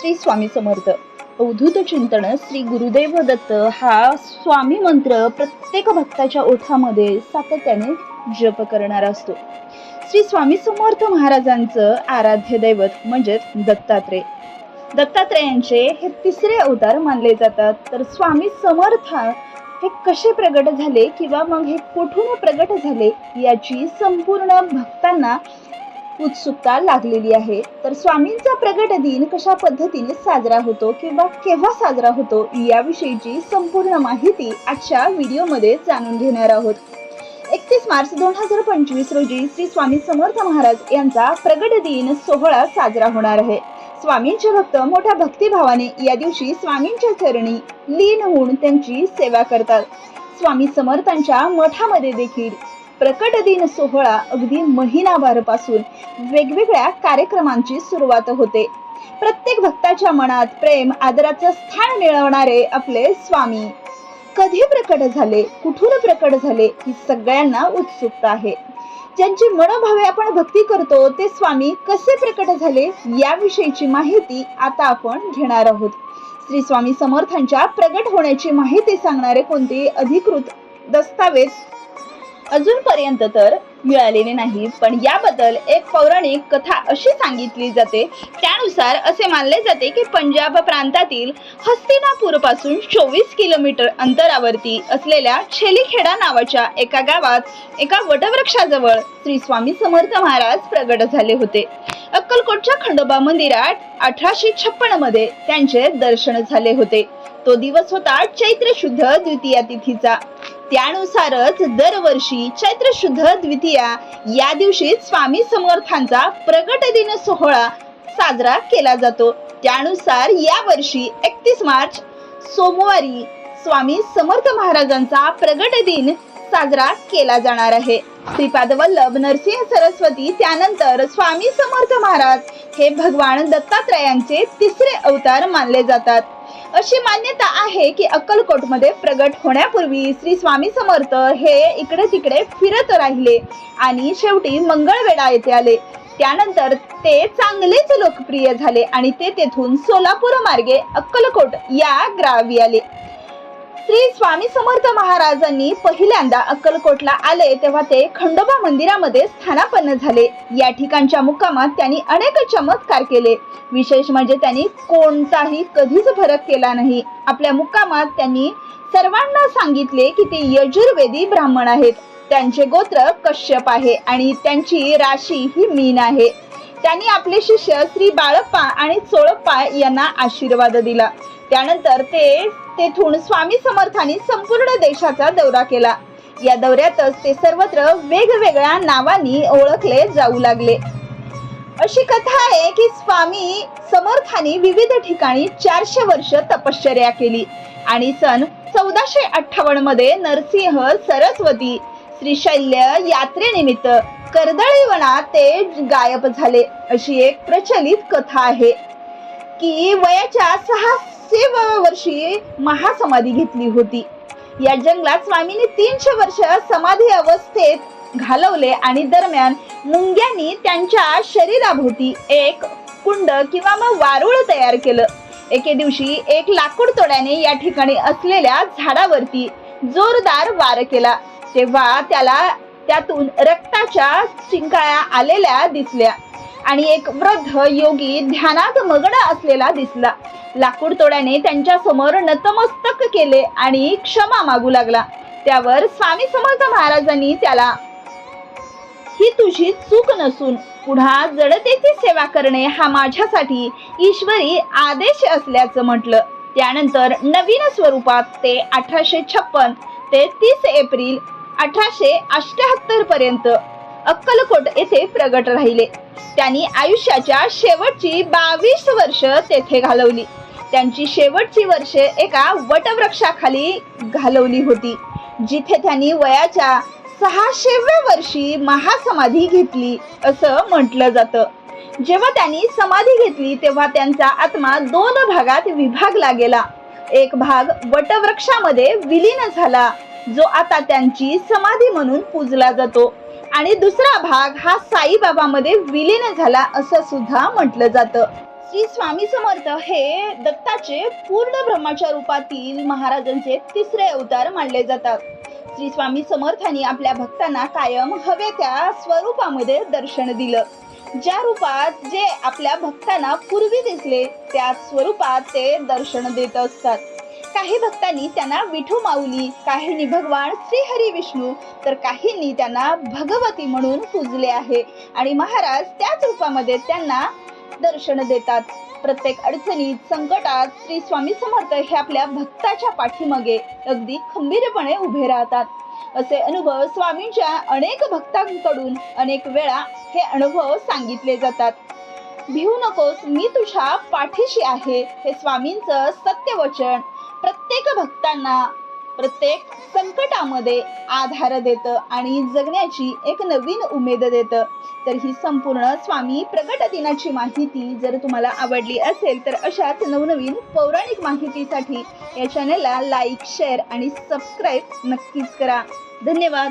श्री स्वामी समर्थ. अवधूत चिंतन श्री गुरुदेव दत्त हा स्वामी मंत्र प्रत्येक भक्ताच्या ओठामध्ये सातत्याने जप करणारा असतो. श्री स्वामी समर्थ महाराजांचं आराध्य दैवत म्हणजेच दत्तात्रय. दत्तात्रयांचे हे तिसरे अवतार मानले जातात. तर स्वामी समर्थ हे कसे प्रगट झाले किंवा मग हे कुठून प्रगट झाले याची संपूर्ण भक्तांना उत्सुकता लागलेली आहे. तर स्वामींचा प्रगट दिन कशा पद्धतीने साजरा होतो किंवा केव्हा साजरा होतो याविषयीची संपूर्ण माहिती आजच्या व्हिडिओमध्ये जाणून घेणार आहोत. एकतीस मार्च दोन हजार पंचवीस रोजी श्री स्वामी समर्थ महाराज यांचा प्रगट दिन सोहळा साजरा होणार आहे. स्वामींचे भक्त मोठ्या भक्तिभावाने या दिवशी स्वामींच्या चरणी लीन होऊन त्यांची सेवा करतात. स्वामी समर्थांच्या मठामध्ये देखील प्रकट दिन सोहळा अगदी महिनाभरापासून वेगवेगळ्या कार्यक्रमांची सुरुवात होते. प्रत्येक भक्ताच्या मनात प्रेम आदराचं स्थान मिळवणारे आपले स्वामी. कधी प्रकट झाले कुठून प्रकट झाले ही सगळ्यांना उत्सुकता आहे. ज्यांची मनोभावे आपण भक्ती करतो ते स्वामी कसे प्रकट झाले याविषयीची माहिती आता आपण घेणार आहोत. श्री स्वामी समर्थांच्या प्रगट होण्याची माहिती सांगणारे कोणते अधिकृत दस्तावेज अजूनपर्यंत तर मिळालेले नाही. पण याबद्दल एक पौराणिक कथा अशी सांगितली जाते. त्यानुसार असे मानले जाते की पंजाब प्रांतातील हस्तिनापूरपासून चोवीस किलोमीटर अंतरावरती असलेल्या छेलीखेडा नावाच्या एका गावात एका वटवृक्षाजवळ श्री स्वामी समर्थ महाराज प्रगट झाले होते. अक्कलकोटच्या खंडोबा मंदिरात अठराशे छप्पनमध्ये त्यांचे दर्शन झाले होते. तो दिवस होता चैत्र शुद्ध द्वितीया तिथीचा. त्यानुसारच दरवर्षी चैत्र शुद्ध द्वितीया या दिवशी स्वामी समर्थांचा प्रगट दिन सोहळा साजरा केला जातो. त्यानुसार या वर्षी एकतीस मार्च सोमवारी स्वामी समर्थ महाराजांचा प्रगट दिन साजरा केला जाणार आहे. श्रीपाद वल्लभ नरसिंह सरस्वती त्यानंतर स्वामी समर्थ महाराज हे भगवान दत्तात्रयांचे तिसरे अवतार मानले जातात. अशी मान्यता आहे की अक्कलकोटमध्ये प्रगट होण्यापूर्वी श्री स्वामी समर्थ हे इकडे तिकडे फिरत राहिले आणि शेवटी मंगळवेढा येथे आले. त्यानंतर ते चांगलेच लोकप्रिय झाले आणि ते तेथून सोलापूर मार्गे अक्कलकोट या ग्रावी आले. श्री स्वामी समर्थ महाराजांनी पहिल्यांदा अक्कलकोटला आले तेव्हा ते खंडोबा मंदिरामध्ये स्थानापन्न झाले. या ठिकाणच्या मुक्कामात त्यांनी अनेक चमत्कार केले. विशेष म्हणजे त्यांनी कोणताही कधीच फरक केला नाही. आपल्या मुक्कामात त्यांनी सर्वांना सांगितले की ते यजुर्वेदी ब्राह्मण आहेत. त्यांचे गोत्र कश्यप आहे आणि त्यांची राशी ही मीन आहे. त्यांनी आपले शिष्य श्री बाळप्पा आणि चोळप्पा यांना आशीर्वाद दिला. त्यानंतर ते तेथून स्वामी समर्थांनी संपूर्ण देशाचा दौरा केला. या दौऱ्यातच ते सर्वत्र वेगवेगळ्या नावांनी ओळखले जाऊ लागले. अशी कथा आहे की स्वामी समर्थांनी विविध ठिकाणी चारशे वर्ष तपश्चर्या केली आणि सन चौदाशे अठ्ठावन्नमध्ये नरसिंह सरस्वती श्रीशैल्य यात्रेनिमित्त कर्दळीवनात ते गायब झाले. अशी एक प्रचलित कथा आहे की वयाच्या सहा सहाशे वर्षी महासमाधी घेतली होती. या जंगलात स्वामींनी तीनशे वर्ष समाधी अवस्थेत घालवले आणि दरम्यान मुंग्यांनी त्यांच्या शरीराभोवती एक कुंड किंवा मग वारुळ तयार केलं. एके दिवशी एक लाकूड तोड्याने या ठिकाणी असलेल्या झाडावरती जोरदार वार केला. तेव्हा त्याला त्यातून रक्ताच्या चिंकाळ्या आलेल्या दिसल्या. आणि एक वृद्ध योगी ध्यानात मग्न असलेला दिसला. लाकूड तोड्याने त्यांच्यासमोर नतमस्तक केले आणि क्षमा मागू लागला. त्यावर स्वामी समर्थ महाराजांनी त्याला ही तुझी चूक नसून पुन्हा जडतेची सेवा करणे हा माझ्यासाठी ईश्वरी आदेश असल्याचं म्हटलं. त्यानंतर नवीन स्वरूपात ते अठराशे छप्पन ते तीस एप्रिल अठराशे अष्ट्याहत्तर पर्यंत अक्कलकोट येथे प्रगट राहिले. त्यांनी आयुष्याच्या शेवटची बावीस वर्ष तेथे घालवली. त्यांची शेवटची वर्षे एका वटवृक्षाखाली घालवली होती. जिथे त्यांनी वयाच्या सहाशेव्या वर्षी महासमाधी घेतली असं म्हटलं जातं. जेव्हा त्यांनी समाधी घेतली तेव्हा त्यांचा आत्मा दोन भागात विभागला गेला. एक भाग वटवृक्षामध्ये विलीन झाला जो आता त्यांची समाधी म्हणून पूजला जातो. आणि दुसरा भाग हा साईबाबामध्ये विलीन झाला असं सुद्धा म्हटलं जातं. श्री स्वामी समर्थ हे दत्ताचे पूर्ण ब्रह्माच्या रूपातील महाराजांचे तिसरे अवतार मानले जातात. श्री स्वामी समर्थांनी आपल्या भक्तांना कायम हवे त्या स्वरूपामध्ये दर्शन दिलं. ज्या रूपात जे आपल्या भक्तांना पूर्वी दिसले त्या स्वरूपात ते दर्शन देत असतात. काही भक्तांनी त्यांना विठू माऊली काहींनी भगवान श्रीहरी विष्णू तर काहींनी त्यांना भगवती म्हणून पूजले आहे. आणि महाराज त्याच रूपामध्ये त्यांना दर्शन देतात. प्रत्येक अडचणीत संकटात श्री स्वामी समर्थ हे आपल्या भक्ताच्या पाठीमागे अगदी खंबीरपणे उभे राहतात. असे अनुभव स्वामींच्या अनेक भक्तांकडून अनेक वेळा हे अनुभव सांगितले जातात. भिवू नकोस मी तुझ्या पाठीशी आहे हे स्वामींचं सत्यवचन. प्रत्येक भक्तांना प्रत्येक संकटामध्ये आधार देतं आणि जगण्याची एक नवीन उमेद देतं. तर ही संपूर्ण स्वामी प्रगट दिनाची माहिती जर तुम्हाला आवडली असेल तर अशाच नवनवीन पौराणिक माहितीसाठी या चॅनलला लाईक शेअर आणि सबस्क्राईब नक्कीच करा. धन्यवाद.